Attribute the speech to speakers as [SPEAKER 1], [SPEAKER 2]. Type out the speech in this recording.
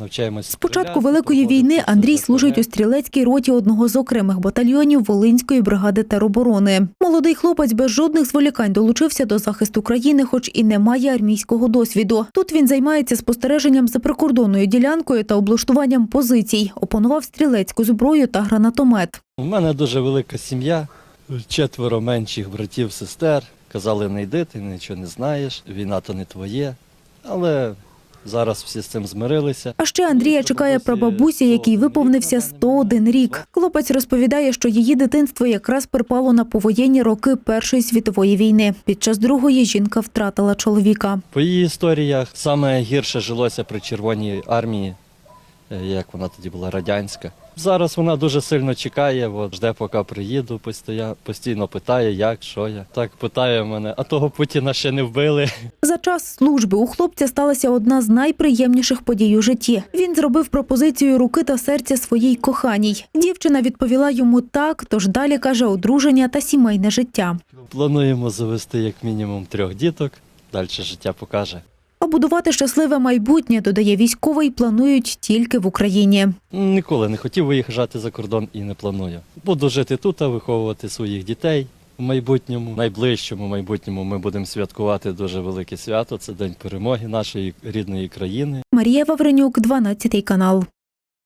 [SPEAKER 1] навчаємось.
[SPEAKER 2] З початку Великої війни Андрій служить у стрілецькій роті одного з окремих батальйонів Волинської бригади тероборони. Молодий хлопець без жодних зволікань долучився до захисту країни, хоч і не має армійського досвіду. Тут він займається спостереженням за прикордонною ділянкою та облаштуванням позицій. Опанував стрілецьку зброю та гранатомет.
[SPEAKER 1] У мене дуже велика сім'я, четверо менших братів, сестер. Казали, не йди, ти нічого не знаєш, війна то не твоє. Але зараз всі з цим змирилися.
[SPEAKER 2] А ще Андрія чекає прабабуся, який виповнився 101 рік. Хлопець розповідає, що її дитинство якраз припало на повоєнні роки Першої світової війни. Під час другої жінка втратила чоловіка.
[SPEAKER 1] По її історіях саме гірше жилося при Червоній армії, як вона тоді була радянська. Зараз вона дуже сильно чекає, от, жде, поки приїду, постійно, постійно питає, як, що я. Так питає мене, а того Путіна ще не вбили.
[SPEAKER 2] За час служби у хлопця сталася одна з найприємніших подій у житті. Він зробив пропозицію руки та серця своїй коханій. Дівчина відповіла йому так, тож далі каже одруження та сімейне життя.
[SPEAKER 1] Плануємо завести як мінімум трьох діток. Далі життя покаже.
[SPEAKER 2] А будувати щасливе майбутнє, додає військовий, планують тільки в Україні.
[SPEAKER 1] Ніколи не хотів виїжджати за кордон і не планую. Буду жити тут, а виховувати своїх дітей. В майбутньому, найближчому майбутньому, ми будемо святкувати дуже велике свято. Це День перемоги нашої рідної країни.
[SPEAKER 2] Марія Вавренюк, 12 канал.